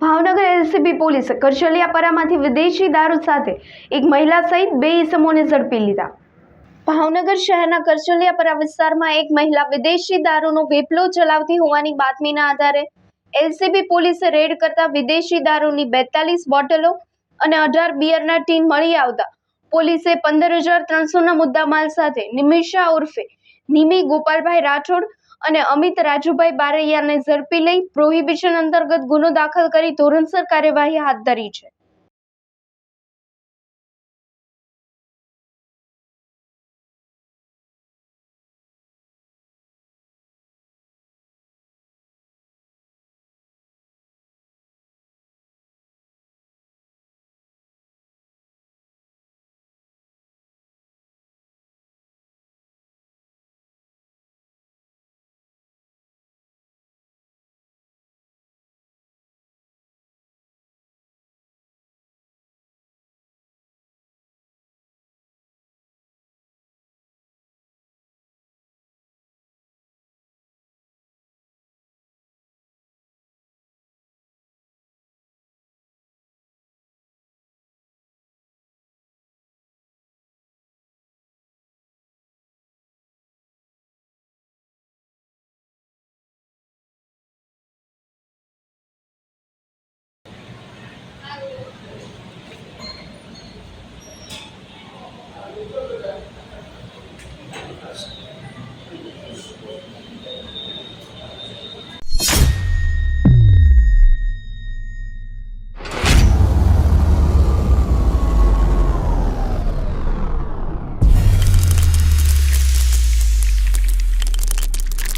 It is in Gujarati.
ભાવનગર એલસીબી પોલીસે કરચલિયાપરામાંથી વિદેશી દારૂ સાથે એક મહિલા સહિત બે ઇસમોને ઝડપી લીધા. ભાવનગર શહેરના કરચલિયાપરા વિસ્તારમાં એક મહિલા વિદેશી દારૂનો વેપલો ચલાવતી હોવાની બાતમીના આધારે એલસીબી પોલીસે રેડ કરતા વિદેશી દારૂની બેતાલીસ બોટલો અને અઢાર બિયરના ટીન મળી આવતા પોલીસે પંદર હજાર ત્રણસોના મુદ્દામાલ સાથે નિમિષા ઉર્ફે નિમી ગોપાલભાઈ રાઠોડ અને અમિત રાજુભાઈ બારૈયાને ઝડપી લઈ પ્રોહિબિશન અંતર્ગત ગુનો દાખલ કરી ધોરણસર કાર્યવાહી હાથ ધરી છે.